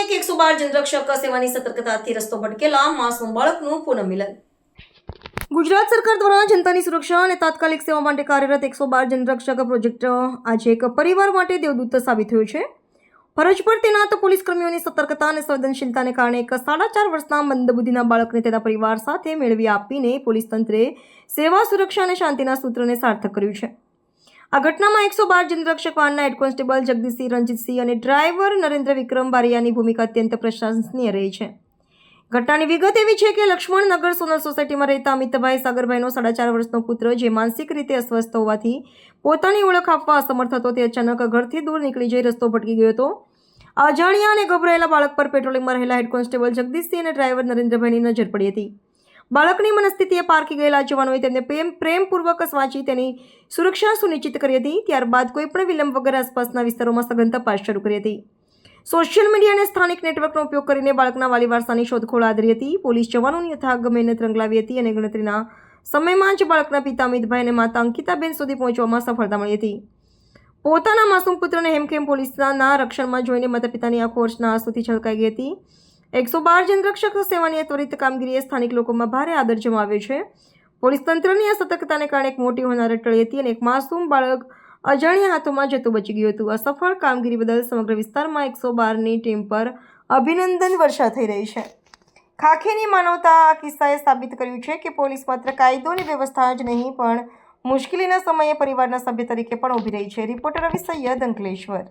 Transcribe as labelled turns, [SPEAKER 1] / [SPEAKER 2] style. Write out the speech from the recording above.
[SPEAKER 1] જનરક્ષક સેવાની સતર્કતાથી રસ્તો ભટકેલા માસૂમ બાળકનું પુનઃમિલન. ગુજરાત સરકાર દ્વારા જનતાની સુરક્ષા અને તાત્કાલિક સેવા માટે કાર્યરત એકસો બાર જનરક્ષક પ્રોજેક્ટ આજે એક પરિવાર માટે દેવદૂત સાબિત થયો છે. ફરજ પર તેનાત પોલીસ કર્મીઓની સતર્કતા અને સંવેદનશીલતાને કારણે એક સાડા ચાર વર્ષના મંદબુદ્ધિના બાળકને તેના પરિવાર સાથે મેળવી આપીને પોલીસ તંત્રે સેવા સુરક્ષા અને શાંતિના સૂત્રને સાર્થક કર્યું છે. આ ઘટનામાં એકસો બાર જનરક્ષક વાહનના હેડ કોન્સ્ટેબલ જગદીશસિંહ રણજીતસિંહ અને ડ્રાઈવર નરેન્દ્ર વિક્રમ બારિયાની ભૂમિકા અત્યંત પ્રશંસનીય રહી છે. ઘટનાની વિગત એવી છે કે લક્ષ્મણનગર સોનલ સોસાયટીમાં રહેતા અમિતભાઈ સાગરભાઈનો સાડા ચાર વર્ષનો પુત્ર જે માનસિક રીતે અસ્વસ્થ હોવાથી પોતાની ઓળખ આપવા અસમર્થ હતો. તે અચાનક ઘરથી દૂર નીકળી જઈ રસ્તો ભટકી ગયો હતો. અજાણ્યા અને ગભરાયેલા બાળક પર પેટ્રોલિંગમાં રહેલા હેડ કોન્સ્ટેબલ જગદીશસિંહ અને ડ્રાઈવર નરેન્દ્રભાઈની નજર પડી હતી. બાળકની મનસ્થિતિએ પારખી ગયેલા જવાનોએ તેમને પ્રેમ પ્રેમપૂર્વક વાંચી તેની સુરક્ષા સુનિશ્ચિત કરી હતી. ત્યારબાદ કોઈપણ વિલંબ વગર આસપાસના વિસ્તારોમાં સઘન તપાસ શરૂ કરી હતી. સોશિયલ મીડિયા અને સ્થાનિક નેટવર્કનો ઉપયોગ કરીને બાળકના વાલી વારસાની શોધખોળ આદરી હતી. પોલીસ જવાનોની અથાગ મહેનત રંગલાવી હતી અને ગણતરીના સમયમાં જ બાળકના પિતા અમિતભાઈ અને માતા અંકિતાબેન સુધી પહોંચવામાં સફળતા મળી હતી. પોતાના માસૂમ પુત્રને હેમખેમ પોલીસના રક્ષણમાં જોઈને માતા પિતાની આંખો વર્ષના આંસુથી છલકાઈ ગઈ હતી. એકસો બાર જનરક્ષક સેવાની ત્વરિત કામગીરીએ સ્થાનિક લોકોમાં ભારે આદર જમાવ્યો છે. પોલીસ તંત્રની આ સતર્કતાને કારણે એક મોટી હોનારત ટળી હતી અને એક માસૂમ બાળક અજાણ્યા હાથોમાં જતું બચી ગયું હતું. આ સફળ કામગીરી બદલ સમગ્ર વિસ્તારમાં એકસો બારની ટીમ પર અભિનંદન વર્ષા થઈ રહી છે. ખાખીની માનવતા આ કિસ્સાએ સાબિત કર્યું છે કે પોલીસ માત્ર કાયદોની વ્યવસ્થા જ નહીં, પણ મુશ્કેલીના સમયે પરિવારના સભ્ય તરીકે પણ ઊભી રહી છે. રિપોર્ટર રવિ સૈયદ અંકલેશ્વર.